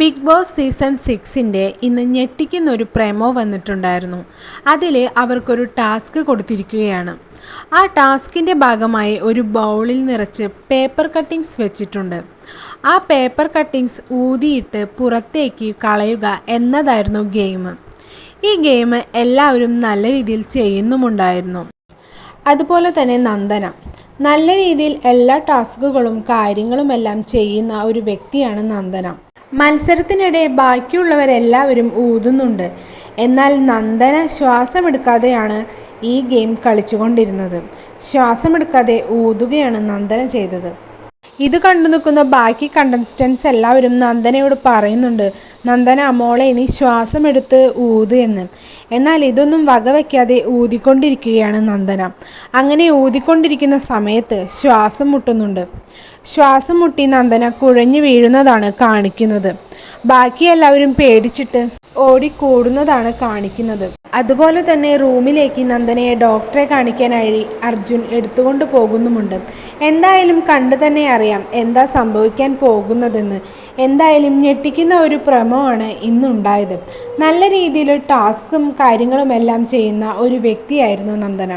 Big boss season സിക്സിന്റെ ഇന്ന് ഞെട്ടിക്കുന്ന ഒരു പ്രമോ വന്നിട്ടുണ്ടായിരുന്നു. അതിൽ അവർക്കൊരു ടാസ്ക് കൊടുത്തിരിക്കുകയാണ്. ആ ടാസ്കിന്റെ ഭാഗമായി ഒരു ബൗളിൽ നിറച്ച് പേപ്പർ കട്ടിങ്സ് വെച്ചിട്ടുണ്ട്. ആ പേപ്പർ കട്ടിങ്സ് ഊതിയിട്ട് പുറത്തേക്ക് കളയുക എന്നതായിരുന്നു ഗെയിം. ഈ ഗെയിം എല്ലാവരും നല്ല രീതിയിൽ ചെയ്യുന്നുമുണ്ടായിരുന്നു. അതുപോലെ തന്നെ നന്ദന. നല്ല രീതിയിൽ എല്ലാ ടാസ്കുകളും കാര്യങ്ങളുമെല്ലാം ചെയ്യുന്ന ഒരു വ്യക്തിയാണ് നന്ദന. മത്സരത്തിനിടെ ബാക്കിയുള്ളവരെല്ലാവരും ഊതുന്നുണ്ട്. എന്നാൽ നന്ദന ശ്വാസമെടുക്കാതെയാണ് ഈ ഗെയിം കളിച്ചുകൊണ്ടിരുന്നത്. ശ്വാസമെടുക്കാതെ ഊതുകയാണ് നന്ദന ചെയ്തത്. ഇത് കണ്ടു നിൽക്കുന്ന ബാക്കി കണ്ടസ്റ്റൻസ് എല്ലാവരും നന്ദനയോട് പറയുന്നുണ്ട് നന്ദന മോളെ നീ ശ്വാസമെടുത്ത് ഊത് എന്ന്. എന്നാൽ ഇതൊന്നും വകവയ്ക്കാതെ ഊതിക്കൊണ്ടിരിക്കുകയാണ് നന്ദന. അങ്ങനെ ഊതിക്കൊണ്ടിരിക്കുന്ന സമയത്ത് ശ്വാസം മുട്ടുന്നുണ്ട്. ശ്വാസം മുട്ടി നന്ദന കുഴഞ്ഞു വീഴുന്നതാണ് കാണിക്കുന്നത്. ബാക്കി എല്ലാവരും പേടിച്ചിട്ട് ഓടിക്കൂടുന്നതാണ് കാണിക്കുന്നത്. അതുപോലെ തന്നെ റൂമിലേക്ക് നന്ദനയെ ഡോക്ടറെ കാണിക്കാനായി അർജുൻ എടുത്തുകൊണ്ട് പോകുന്നുമുണ്ട്. എന്തായാലും കണ്ടു തന്നെ അറിയാം എന്താ സംഭവിക്കാൻ പോകുന്നതെന്ന്. എന്തായാലും ഞെട്ടിക്കുന്ന ഒരു പ്രമോയാണ് ഇന്നുണ്ടായത്. നല്ല രീതിയിൽ ടാസ്കും കാര്യങ്ങളുമെല്ലാം ചെയ്യുന്ന ഒരു വ്യക്തിയായിരുന്നു നന്ദന.